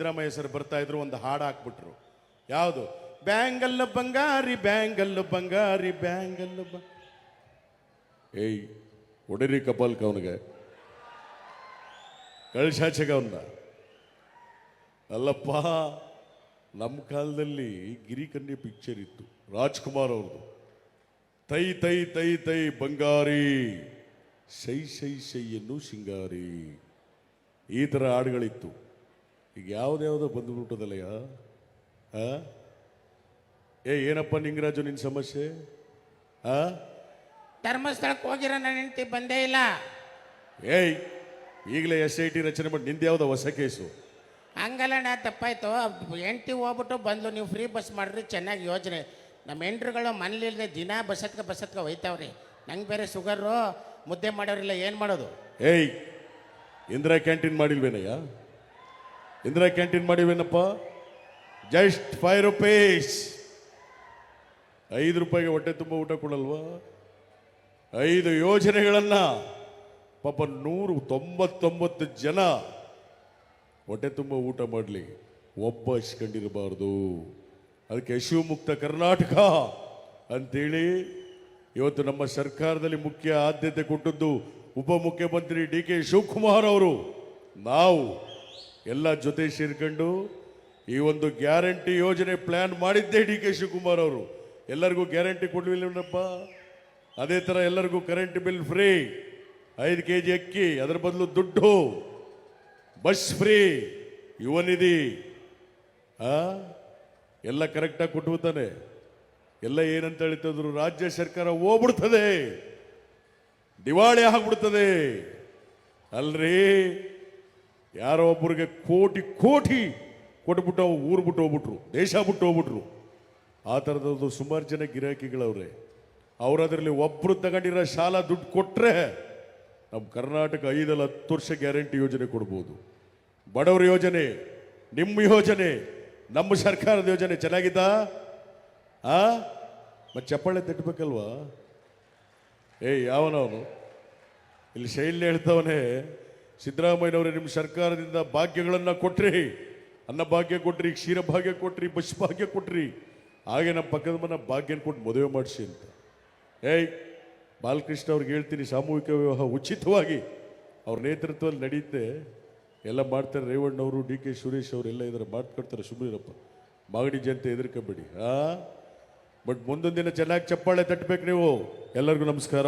Siddaramaiah sir ಬರ್ತಾ ಇದ್ರು, ಒಂದು ಹಾಡು ಹಾಕ್ಬಿಟ್ರು. ಯಾವುದು? ಬ್ಯಾಂಗಲ್ಲು ಬಂಗಾರಿ ಬ್ಯಾಂಗಲ್ಲು ಬಂಗಾರಿ, ಬ್ಯಾಂಗಲ್ಲು ಬ ಏಯ್, ಹೊಡಿರಿ ಕಪಾಲ್ಕ ಅವನಿಗೆ. ಕಳ್ಸಾಚಗ ಅವನ್ನ ಅಲ್ಲಪ್ಪ ನಮ್ಮ ಕಾಲದಲ್ಲಿ ಗಿರಿಕನ್ಯೆ ಪಿಕ್ಚರ್ ಇತ್ತು, ರಾಜ್ಕುಮಾರ್ ಅವ್ರದ್ದು ತೈ ತೈ ತೈ ತೈ, ಬಂಗಾರಿ ಶೈ ಶೈ ಸೈಯನ್ನು ಸಿಂಗಾರಿ ಈ ಥರ ಹಾಡುಗಳಿತ್ತು. ಈಗ ಯಾವ್ದ್ಯಾವುದೋ ಬಂದ್ಬಿಟ್ಟದಲ್ಲಯ್ಯ? ಏ ಏನಪ್ಪ ನಿಂಗರಾಜು ನಿನ್ನ ಸಮಸ್ಯೆ? ಆ? ಧರ್ಮಸ್ಥಳಕ್ಕೆ ಹೋಗಿರೋ ನನ್ನ ಹೆಂಡತಿ ಬಂದೇ ಇಲ್ಲ. ಏಯ್ ಈಗಲೇ ಎಸ್ ಐ ಟಿ ರಚನೆ ಮಾಡಿ ನಿಂದ ಯಾವುದೋ ಹೊಸ ಕೇಸು? ಹಂಗಲ್ಲ ನಾ ತಪ್ಪಾಯ್ತು. ಹೆಂಡತಿ ಹೋಗ್ಬಿಟ್ಟು ಬಂದು ನೀವು ಫ್ರೀ ಬಸ್ ಮಾಡಿದ್ರಿ ಚೆನ್ನಾಗಿ ಯೋಜನೆ. ನಮ್ಮ ಹೆಂಡ್ರುಗಳು ಮನೇಲಿಲ್ಲದೆ ದಿನ ಬಸತ್ಕ ಬಸತ್ಕ ಒಯ್ತಾವ್ರಿ ನಂಗೆ ಬೇರೆ ಶುಗರು ಮುದ್ದೆ ಮಾಡೋರಿಲ್ಲ ಏನು ಮಾಡೋದು? ಏಯ್ ಇಂದಿರಾ ಕ್ಯಾಂಟೀನ್ ಮಾಡಿಲ್ವೇನಯ್ಯ? ಇಂದಿರಾ ಕ್ಯಾಂಟೀನ್ ಮಾಡಿವೇನಪ್ಪ ಜಸ್ಟ್ ಫೈವ್ ರುಪೀಸ್ ಐದು ರೂಪಾಯಿಗೆ ಹೊಟ್ಟೆ ತುಂಬ ಊಟ ಕೊಡಲ್ವಾ? ಐದು ಯೋಜನೆಗಳನ್ನ ಪಾಪ ನೂರು ತೊಂಬತ್ತೊಂಬತ್ತು ಜನ ಹೊಟ್ಟೆ ತುಂಬ ಊಟ ಮಾಡಲಿ. ಒಬ್ಬ ಇಸ್ಕೊಂಡಿರಬಾರ್ದು ಅದಕ್ಕೆ ಮುಕ್ತ ಕರ್ನಾಟಕ ಅಂತೇಳಿ ಇವತ್ತು ನಮ್ಮ ಸರ್ಕಾರದಲ್ಲಿ ಮುಖ್ಯ ಆದ್ಯತೆ ಕೊಟ್ಟದ್ದು ಉಪಮುಖ್ಯಮಂತ್ರಿ ಡಿ ಕೆ ಶಿವಕುಮಾರ್ ಅವರು. ನಾವು ಎಲ್ಲ ಜೊತೆ ಸೇರ್ಕೊಂಡು ಈ ಒಂದು ಗ್ಯಾರಂಟಿ ಯೋಜನೆ ಪ್ಲಾನ್ ಮಾಡಿದ್ದೇ ಡಿ ಕೆ ಶಿವಕುಮಾರ್ ಅವರು. ಎಲ್ಲರಿಗೂ ಗ್ಯಾರಂಟಿ ಕೊಡ್ಲಿಲ್ಲಪ್ಪ ಅದೇ ಥರ ಎಲ್ಲರಿಗೂ ಕರೆಂಟ್ ಬಿಲ್ ಫ್ರೀ ಐದು ಕೆ ಜಿ ಅಕ್ಕಿ, ಅದರ ಬದಲು ದುಡ್ಡು. ಬಸ್ ಫ್ರೀ ಯುವ ನಿಧಿ. ಎಲ್ಲ ಕರೆಕ್ಟಾಗಿ ಕೊಟ್ಬಿಡ್ತಾನೆ ಎಲ್ಲ ಏನಂತ ಹೇಳ್ತಿದ್ರು ರಾಜ್ಯ ಸರ್ಕಾರ ಹೋಗ್ಬಿಡ್ತದೆ. ದಿವಾಳಿ ಆಗ್ಬಿಡ್ತದೆ. ಅಲ್ರಿ? ಯಾರೋ ಒಬ್ಬರಿಗೆ ಕೋಟಿ ಕೋಟಿ ಕೊಟ್ಬಿಟ್ಟು ಊರು ಬಿಟ್ಟು ಹೋಗ್ಬಿಟ್ರು, ದೇಶ ಬಿಟ್ಟು ಹೋಗ್ಬಿಟ್ರು. ಆ ಥರದೊಂದು ಸುಮಾರು ಜನ ಗಿರಾಕಿಗಳವ್ರೆ. ಅವರದ್ರಲ್ಲಿ ಒಬ್ಬರು ತಗೊಂಡಿರೋ ಶಾಲಾ ದುಡ್ಡು ಕೊಟ್ಟರೆ ನಮ್ಮ ಕರ್ನಾಟಕ ಐದಲ್ಲ ಹತ್ತು ವರ್ಷ ಗ್ಯಾರಂಟಿ ಯೋಜನೆ ಕೊಡ್ಬೋದು. ಬಡವರ ಯೋಜನೆ, ನಿಮ್ಮ ಯೋಜನೆ, ನಮ್ಮ ಸರ್ಕಾರದ ಯೋಜನೆ ಚೆನ್ನಾಗಿದ್ದ ಆ? ಮತ್ತೆ ಚಪ್ಪಾಳೆ ತಟ್ಟಬೇಕಲ್ವಾ ಏಯ್, ಯಾವನವನು? ಇಲ್ಲಿ ಶೈಲಿ ಹೇಳ್ತವನೇ ಸಿದ್ದರಾಮಯ್ಯನವರೇ, ನಿಮ್ಮ ಸರ್ಕಾರದಿಂದ ಭಾಗ್ಯಗಳನ್ನು ಕೊಟ್ರಿ. ಅನ್ನ ಭಾಗ್ಯ ಕೊಟ್ರಿ, ಕ್ಷೀರ ಭಾಗ್ಯ ಕೊಟ್ರಿ ಬಸ್ ಭಾಗ್ಯ ಕೊಟ್ರಿ. ಹಾಗೆ ನಮ್ಮ ಪಕ್ಕದ ಮನ ಭಾಗ್ಯನ ಕೊಟ್ಟು ಮದುವೆ ಮಾಡಿಸಿ ಅಂತ. ಏಯ್, ಬಾಲಕೃಷ್ಣ ಅವ್ರಿಗೆ ಹೇಳ್ತೀನಿ, ಸಾಮೂಹಿಕ ವಿವಾಹ ಉಚಿತವಾಗಿ ಅವ್ರ ನೇತೃತ್ವದಲ್ಲಿ ನಡೆಯುತ್ತೆ. ಎಲ್ಲ ಮಾಡ್ತಾರೆ, ರೇವಣ್ಣವರು, ಡಿ ಕೆ ಸುರೇಶ್ ಅವರು ಎಲ್ಲ ಇದ್ದಾರೆ, ಮಾಡ್ಕೊಡ್ತಾರೆ ಸುಮ್ಮನಿರಪ್ಪ ಮಾಗಡಿ ಜನತೆ ಹೆದರ್ಕೋಬೇಡಿ, ಆ? ಬಟ್ ಮುಂದೊಂದು ದಿನ ಚೆನ್ನಾಗಿ ಚಪ್ಪಾಳೆ ತಟ್ಟಬೇಕು ನೀವು. ಎಲ್ಲರಿಗೂ ನಮಸ್ಕಾರ.